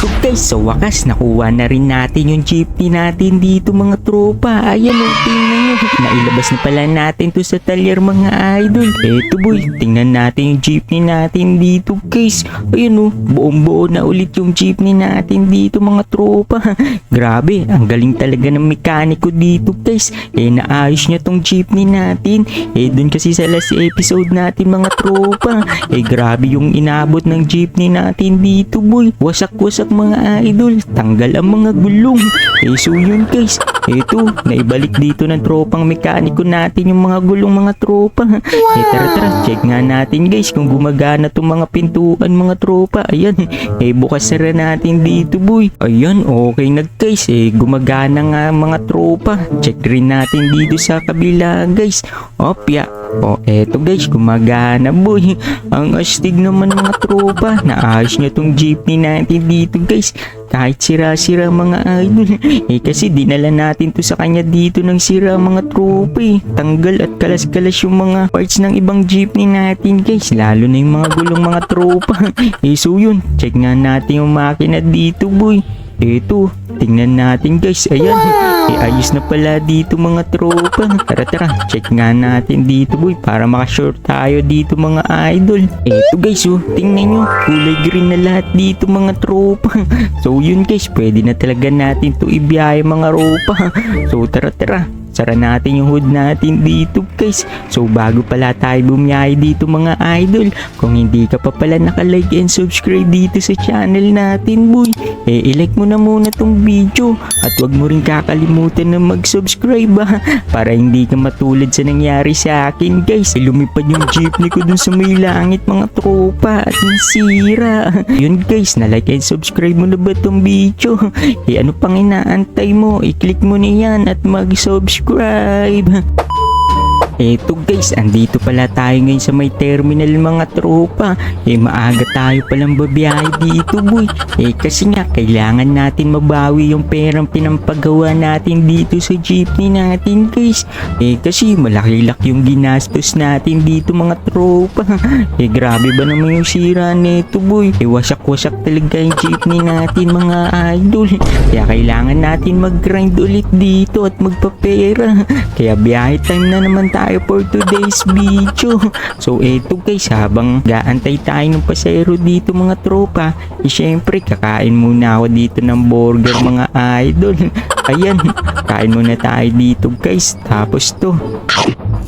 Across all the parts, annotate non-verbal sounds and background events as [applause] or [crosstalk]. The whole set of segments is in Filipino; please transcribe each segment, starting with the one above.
Eto guys, sa wakas nakuha na rin natin yung jeepney natin dito mga tropa. Ayan o, tingnan nyo. Nailabas na pala natin to sa talyer mga idol. Eto boy, tingnan natin yung jeepney natin dito guys. Ayan o, buong buo na ulit yung jeepney natin dito mga tropa. [laughs] Grabe, ang galing talaga ng mekaniko dito guys. Eh naayos niya tong jeepney natin. Eh dun kasi sa last episode natin mga tropa. Eh grabe yung inabot ng jeepney natin dito boy. Wasak-wasak mga idol. Tanggal ang mga gulong. Eh so yun guys. Eto, naibalik dito ng tropang mekaniko natin yung mga gulong mga tropa. [laughs] Eh tara tara, check nga natin guys kung gumagana tong mga pintuan mga tropa. Ayan, eh bukas sara natin dito boy. Ayan, okay na guys. Eh gumagana nga mga tropa. Check rin natin dito sa kabila guys. Opya. O eto guys, gumagana boy. [laughs] Ang astig naman mga tropa. Naayos niya tong jeepney natin dito guys. Kahit sira-sira mga idol. [laughs] Eh kasi dinala natin to sa kanya dito ng sira mga tropa eh. Tanggal at kalas-kalas yung mga parts ng ibang jeepney natin guys. Lalo na yung mga gulong mga tropa. [laughs] Eh so yun, check nga natin yung makina dito boy. Eto, tingnan natin guys. Ayan, eh, ayos na pala dito mga tropa. Tara tara, check nga natin dito boy para makashort tayo dito mga idol. Eto guys oh, tingnan nyo. Kulay green na lahat dito mga tropa. [laughs] So yun guys, pwede na talaga natin to ibiyahe mga ropa. [laughs] So tara tara, Sara natin yung hood natin dito guys. So bago pala tayo bumiyahe dito mga idol, kung hindi ka pa pala nakalike and subscribe dito sa channel natin boy, eh ilike mo na muna tong video at wag mo rin kakalimutan na mag-subscribe ha, [laughs] para hindi ka matulad sa nangyari sa akin guys. Eh, lumipad yung jeepney ko dun sa may langit mga tropa at nasira. [laughs] Yun guys, na like and subscribe mo na ba tong video? [laughs] Eh ano pang inaantay mo? I-click mo na yan at mag-subscribe. subscribe. Eto guys, andito pala tayo ngayon sa may terminal mga tropa. Eh maaga tayo palang babiyahe dito boy. Eh kasi nga kailangan natin mabawi yung perang pinampagawa natin dito sa jeepney natin guys. Eh kasi malaki-laki yung ginastos natin dito mga tropa. [laughs] Eh grabe ba naman yung sira nito boy. Eh wasak-wasak talaga yung jeepney natin mga idol. Kaya kailangan natin mag-grind ulit dito at magpapera. [laughs] Kaya biyahe time na naman tayo for today's video. So eto guys, habang gaantay tayo ng pasero dito mga tropa, eh syempre kakain muna ako dito ng burger mga idol. [laughs] Ayan, kain muna tayo dito guys. Tapos to,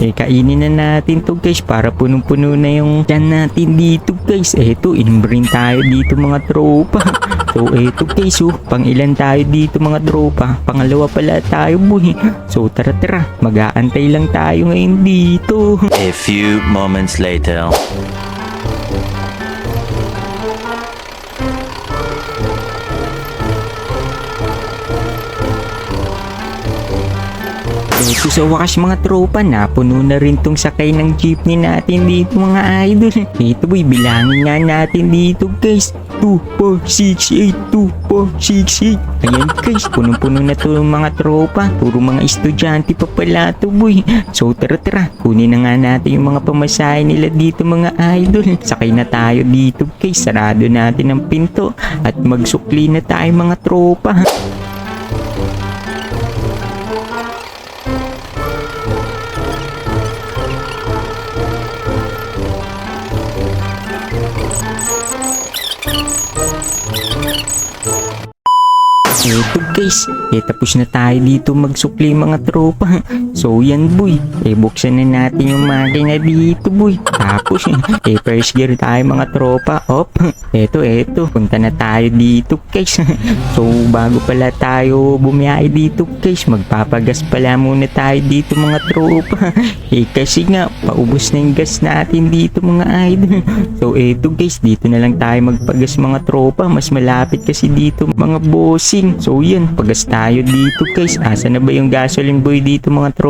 eh, kainin na natin to guys para punong-puno na yung tiyan natin dito guys. Eto, inumbrin tayo dito mga tropa. [laughs] So, eto guys, oh, pang ilan tayo dito mga tropa. Pangalawa pala tayo boy. So, tara tara, mag-aantay lang tayo ngayon dito. A few moments later. Ito sa wakas mga tropa na puno na rin tong sakay ng jeepney natin dito mga idol. Ito boy, bilangin nga natin dito guys. 2, 4, 6, 8, 2, 4, 6, 8. Ayan guys, punong-puno na to mga tropa. Puro mga estudyante pa pala to boy. So tara tara, kunin na nga natin yung mga pamasahe nila dito mga idol. Sakay na tayo dito guys, sarado natin ang pinto. At magsukli na tayo mga tropa. Guys, eh tapos na tayo dito magsukli mga tropa. So yan boy, eh buksan na natin yung makina dito boy. Tapos [laughs] eh first gear tayo mga tropa. Op, [laughs] eto eto, punta na tayo dito guys. [laughs] So bago pala tayo bumiyahe dito guys, magpapagas pala muna tayo dito mga tropa. Eh kasi nga, paubos na yung gas natin dito mga idol. So eto guys, dito na lang tayo magpagas mga tropa. Mas malapit kasi dito mga bossing. So yan, pagas tayo dito guys. Asa na ba yung gasoline boy dito mga tropa?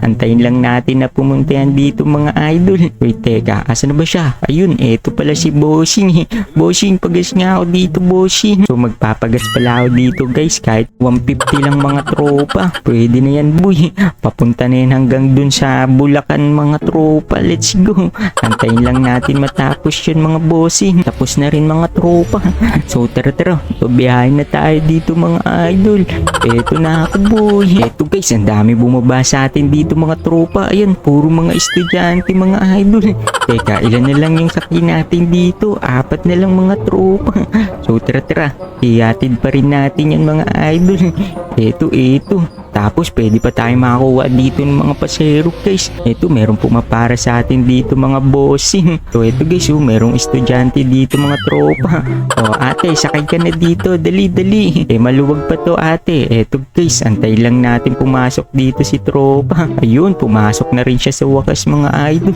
Antayin lang natin na pumunta yan dito mga idol. Wait, teka, asa na ba siya? Ayun, eto pala si Bossing. [laughs] Bossing, pagas nga ako dito, Bossing. So magpapagas pala ako dito guys. Kahit 150 lang mga tropa. Pwede na yan boy. [laughs] Papunta na yan hanggang dun sa Bulacan mga tropa. Let's go. Antayin lang natin matapos yun mga bossing. Tapos na rin mga tropa. [laughs] So tara tara, babiyahin na tayo dito mga idol. Eto na ako boy. Eto guys, ang dami bumaba sa atin dito mga tropa. Ayan, puro mga estudyante mga idol. Teka, ilan na lang yung sakay natin dito? Apat na lang mga tropa. [laughs] So tara, iatid pa rin natin yan mga idol. Eto, eto. Tapos pwede pa tayo makakuha dito ng mga pasero guys. Ito meron pumapara sa atin dito mga bossing. [laughs] So ito guys oh, merong estudyante dito mga tropa. [laughs] O ate, sakay ka na dito. Dali, dali. [laughs] Eh maluwag pa to ate. Eto guys, antay lang natin pumasok dito si tropa. Ayun, pumasok na rin siya sa wakas mga idol.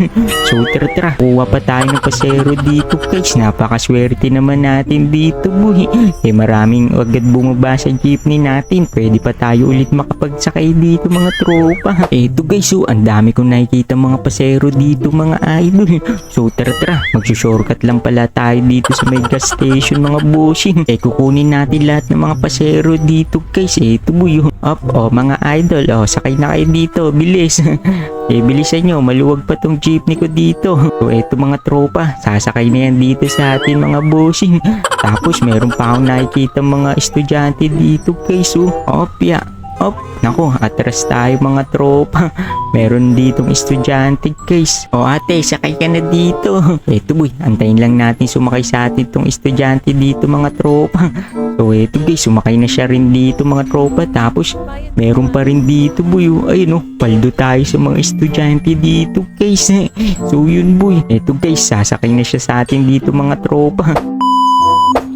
So tara tara, kuha pa tayo ng pasero dito guys. Napakaswerte naman natin dito boy. Eh maraming agad bumaba sa jeepney natin. Pwede pa tayo ulit makapagsakay dito mga tropa. Eto guys, so ang dami kong nakikita mga pasero dito mga idol. So tara tara, magsushortcut lang pala tayo dito sa may gas station mga bossing. Eh kukunin natin lahat ng mga pasero dito guys. Eto boy, oh. up oh mga idol. Oh, sakay na kayo dito, bilis. [laughs] eh bilisan nyo, maluwag pa tong jeepney ko dito. So eto mga tropa, sasakay na yan dito sa atin mga bossing. Tapos meron pa akong nakikita mga estudyante dito guys. Oh, opya. Op, nako, atras tayo mga tropa. [laughs] Meron ditong estudyante guys. O ate, sakay ka na dito. [laughs] Eto boy, antayin lang natin sumakay sa atin tong estudyante dito mga tropa. [laughs] So eto guys, sumakay na siya rin dito mga tropa. Tapos, meron pa rin dito boy. oh. Ayun oh, paldo tayo sa mga estudyante dito guys. So yun boy. Eto guys, sasakay na siya sa atin dito mga tropa.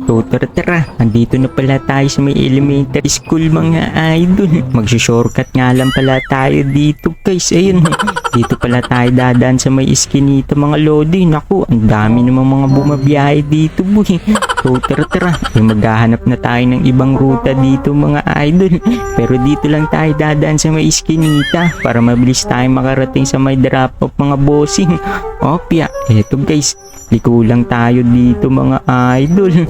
So tara tara, andito na pala tayo sa may elementary school mga idol. Magsushortcut nga lang pala tayo dito guys. Ayun, [laughs] dito pala tayo dadaan sa may iskinita mga lodi. Naku, ang dami namang mga bumabiyahe dito boy. So tara tara, eh, maghahanap na tayo ng ibang ruta dito mga idol. Pero dito lang tayo dadaan sa may iskinita para mabilis tayo makarating sa may drop off mga bossing. Opya, eto guys, liko lang tayo dito mga idol.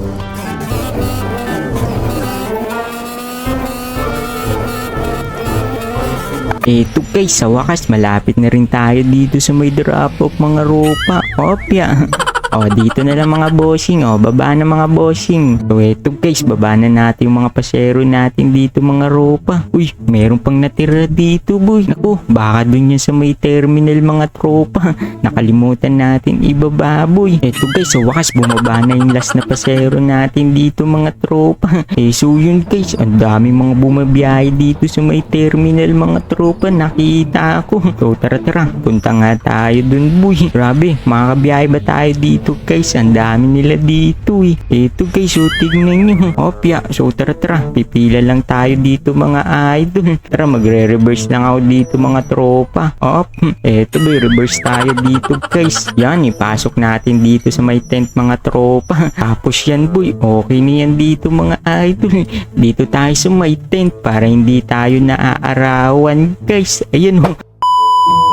Eto guys, sa wakas malapit na rin tayo dito sa may drop off mga ropa. Opya. [laughs] O, dito na lang mga bossing. O, baba na mga bossing. So, eto guys, baba na natin yung mga pasero natin dito mga ropa. Uy, meron pang natira dito boy. Naku, baka dun yan sa may terminal mga tropa. [laughs] Nakalimutan natin ibaba boy. Eto guys, sa wakas bumaba na yung last na pasero natin dito mga tropa. [laughs] Eh, so yun guys, ang dami mga bumabiyahe dito sa may terminal mga tropa. Nakita ako. So, tara tara, punta nga tayo dun boy. Grabe, makakabiyahe ba tayo dito guys? Ang dami nila dito eh. Eto guys, so tignan nyo. Opya, so tara tara, pipila lang tayo dito mga idol. Tara, magre-reverse lang ako dito mga tropa. Op, eto ba, reverse tayo dito guys. Yan, ipasok natin dito sa may tent mga tropa. [laughs] Tapos yan boy, okay na yan dito mga idol. Dito tayo sa may tent para hindi tayo naaarawan guys. Ayan oh.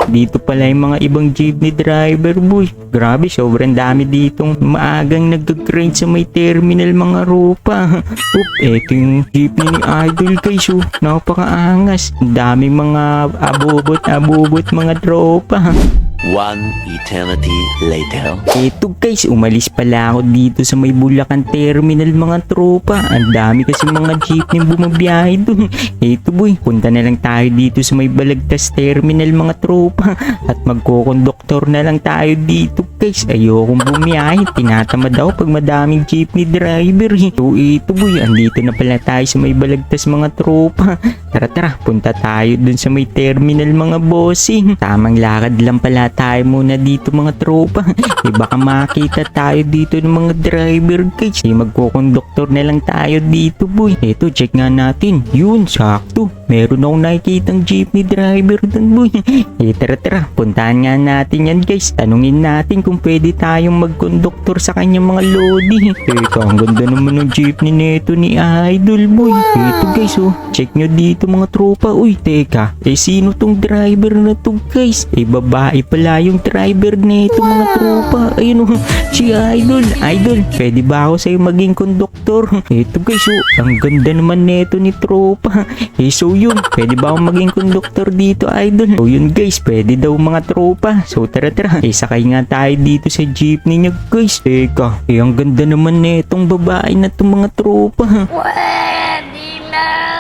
Dito pala yung mga ibang jeepney driver boy. Grabe, sobrang dami ditong maagang nag-grind sa may terminal mga ropa. [laughs] Oop, eto yung jeepney ni Idol guys oh. Napakaangas. Ang daming mga abobot-abobot mga tropa. [laughs] One eternity later. Eto guys, umalis pala ako dito sa may Bulacan Terminal mga tropa. Ang dami kasi mga jeepney bumabiyahe dun. Eto boy, punta na lang tayo dito sa may Balagtas Terminal mga tropa. At magkokonduktor na lang tayo dito guys. Ayokong bumiyahe. Tinatamad ako pag madaming jeepney driver. eh. So eto boy, andito na pala tayo sa may Balagtas mga tropa. Tara tara, punta tayo dun sa may terminal mga bossing. Tamang lakad lang pala tayo muna dito mga tropa. [laughs] Eh baka makita tayo dito ng mga driver guys. Eh magkokonduktor na lang tayo dito boy. Eto, check nga natin. Yun, sakto. Meron akong nakikitang jeepney driver dun boy. [laughs] Eh tara tara, puntahan nga natin yan guys. Tanungin natin kung pwede tayong magkonduktor sa kanyang mga lodi. [laughs] Teka, ang ganda naman ng jeepney nito ni Idol boy. Ito guys oh, check nyo dito mga tropa. Uy, teka, eh sino tong driver na to guys? Eh babae pala yung driver nito mga tropa. Ayun oh, [laughs] si Idol. Idol, pwede ba ako sa'yo maging konduktor? [laughs] Ito guys oh, ang ganda naman nito ni tropa. [laughs] Eh so yun, pwede ba ako maging konduktor dito Idol? So yun guys, pwede daw mga tropa. So tara tara, eh sakay nga tayo dito sa jeepney niya guys. Teka, eh ang ganda naman netong babae na to mga tropa.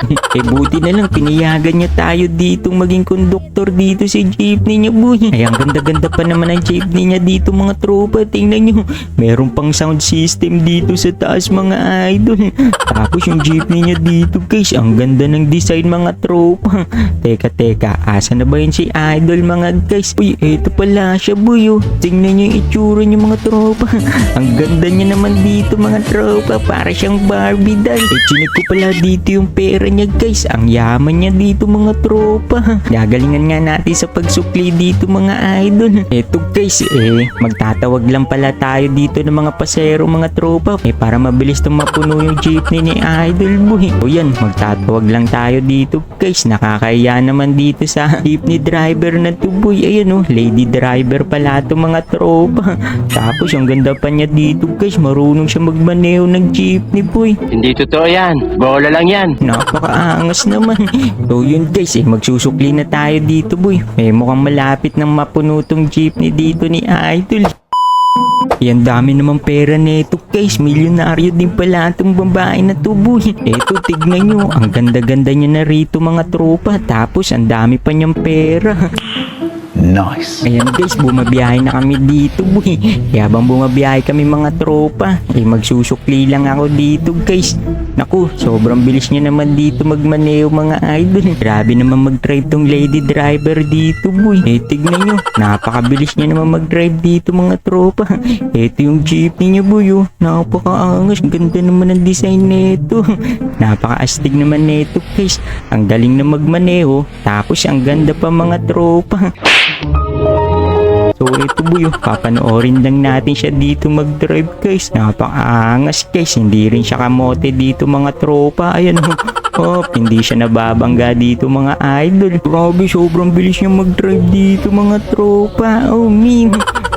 Eh buti na lang pinayagan niya tayo dito maging konduktor dito sa jeepney niya boy. Ay ang ganda-ganda pa naman ang jeepney niya dito mga tropa. Tingnan niyo, meron pang sound system dito sa taas mga idol. Tapos yung jeepney niya dito guys, ang ganda ng design mga tropa. Teka teka, asa na ba yun si idol mga guys? Uy, eto pala siya boy oh. Tingnan niyo yung itsura niyo mga tropa. ang ganda niya naman dito mga tropa. Para siyang Barbie doll. Eh, chinik ko pala dito yung pera niya guys. Ang yaman niya dito mga tropa. [laughs] Gagalingan nga natin sa pagsukli dito mga idol. Eto guys eh, magtatawag lang pala tayo dito ng mga pasero mga tropa. Eh para mabilis na mapuno yung jeepney ni idol boy. O yan, magtatawag lang tayo dito guys. Nakakaya naman dito sa [laughs] jeepney driver na to boy. Ayan oh, lady driver pala to mga tropa. [laughs] Tapos yung ganda pa niya dito guys. Marunong siya magmaneho ng jeepney boy. Hindi totoo yan. Bola lang yan. Napakaangas naman. So yun guys, eh, magsusukli na tayo dito boy. May mukhang malapit ng mapuno tong jeepney dito ni Idol. Yan dami naman pera nito guys. Milyonaryo din pala itong babae na to boy. Eto tignan nyo. Ang ganda-ganda niya na rito mga tropa. Tapos ang dami pa niyang pera. [laughs] Nice. Ayan guys, bumabiyahe na kami dito boy. Kaya habang bumabiyahe kami mga tropa, eh magsusukli lang ako dito guys. Naku, sobrang bilis niya naman dito magmaneo mga idol. Grabe naman mag-drive tong lady driver dito boy. Eh tignan nyo, napakabilis niya naman mag-drive dito mga tropa. Ito yung jeepney niya boy oh. Napakaangas, ganda naman ang design nito. [laughs] Napaka-astig naman nito guys. Ang galing na magmaneho, tapos ang ganda pa mga tropa. So ito boy, oh, papanoorin lang natin siya dito mag-drive guys. Napakaangas guys, hindi rin siya kamote dito mga tropa. Ayan oh. Oh, hindi siya nababangga dito mga idol. Grabe, sobrang bilis niya mag-drive dito mga tropa. Oh, min.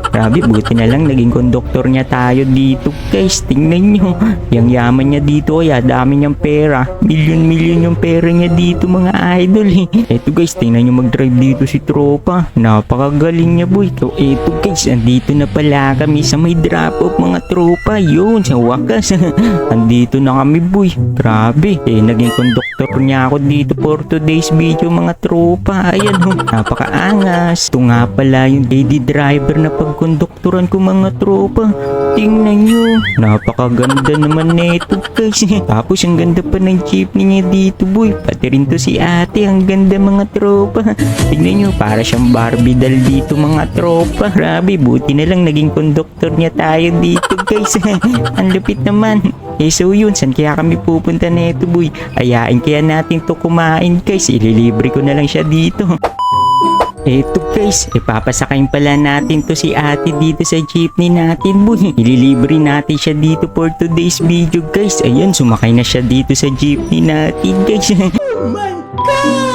Grabe, buti na lang naging konduktor niya tayo dito guys. Tingnan nyo. Yang yaman niya dito kaya dami niyang pera. Milyon-milyon yung pera niya dito mga idol eh. Eto guys, tingnan nyo mag-drive dito si tropa. Napakagaling niya boy. So eto guys, andito na pala kami sa may drop-off mga tropa. Yun, sa wakas. [laughs] andito na kami boy. Grabe. Eh, naging konduktor niya ako dito for today's video mga tropa. Ayan ho, napakaangas. Ito nga pala yung lady driver na pagkonduktoran ko mga tropa. Tingnan nyo. Napakaganda naman nito guys. [laughs] Tapos ang ganda pa ng jeepney niya dito boy. Pati rin to si ate. Ang ganda mga tropa. [laughs] Tingnan nyo. Para siyang Barbie doll dito mga tropa. Grabe. Buti na lang naging konduktor niya tayo dito guys. [laughs] ang lupit naman. Eh so yun, saan kaya kami pupunta neto boy? Ayain kaya natin to kumain guys. Ililibre ko na lang siya dito. Eto guys, ipapasakayin pala natin to si ate dito sa jeepney natin boy. [laughs] Ililibre natin siya dito for today's video guys. Ayan, sumakay na siya dito sa jeepney natin guys. [laughs]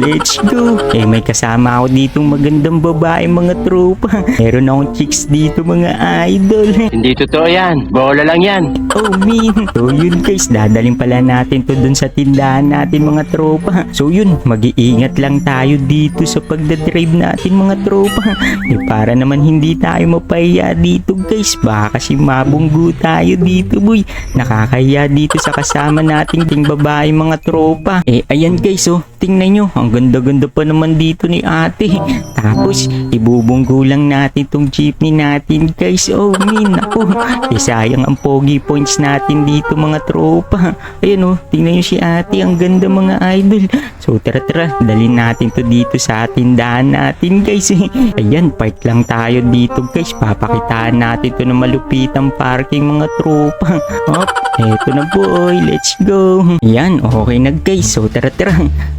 Let's go! Eh, may kasama ako ditong magandang babae mga tropa. Meron akong chicks dito mga idol. Hindi totoo yan. Bola lang yan. Oh, min. So, yun guys, dadaling pala natin to dun sa tindahan natin mga tropa. So, yun, mag-iingat lang tayo dito sa pagdadrive natin mga tropa. Eh, para naman hindi tayo mapahiya dito guys. Baka kasi mabunggo tayo dito boy. Nakakahiya dito sa kasama nating ding babae mga tropa. Eh, ayan guys, oh. Tingnan nyo, ang ganda-ganda pa naman dito ni ate. Tapos, ibubunggo lang natin tong jeepney natin guys. Oh, min, ako. Eh, sayang ang pogi points natin dito mga tropa. Ayan oh, tingnan nyo si ate, ang ganda mga idol. So tara tara, dalhin natin to dito sa tindahan natin guys. [laughs] Ayan, park lang tayo dito guys. Papakitaan natin to ng malupitang parking mga tropa. Hop, Eto na boy, let's go. Yan, okay na guys. So tara tara.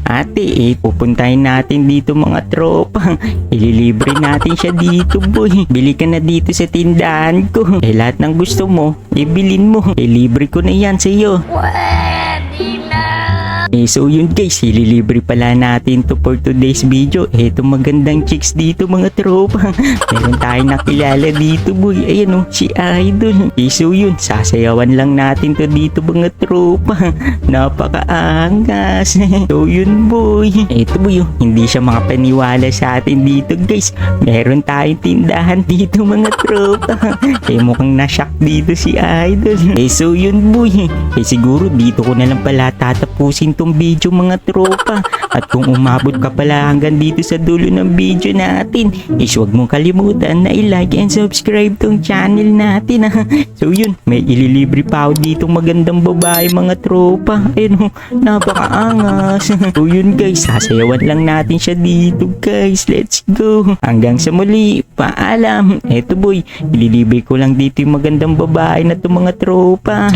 Ate, eh, pupuntahin natin dito mga tropa. Ililibre natin siya dito boy. Bili ka na dito sa tindahan ko. Eh lahat ng gusto mo, ibilin mo. Eh libre ko na yan sa iyo. Eh, so yun guys, ililibre pala natin to for today's video. Eto magandang chicks dito mga tropa. [laughs] Meron tayong nakilala dito boy. Ayan oh, si Idol. Eh, so yun, sasayawan lang natin to dito mga tropa. [laughs] Napakaangas. [laughs] so yun boy. Eto boy, oh, hindi siya makapaniwala sa atin dito guys. Meron tayong tindahan dito mga tropa. eh mukhang nashock dito si Idol. Eh so yun boy. Eh siguro dito ko na lang pala tatapusin tong video mga tropa. At kung umabot ka pala hanggang dito sa dulo ng video natin, is huwag mong kalimutan na i-like and subscribe tong channel natin ha. So yun, may ililibre pa ako dito magandang babae mga tropa. Ayun oh, napakaangas. [laughs] so yun guys, sasayawan lang natin siya dito guys. Let's go. Hanggang sa muli, paalam. Eto boy, ililibre ko lang dito yung magandang babae na to mga tropa.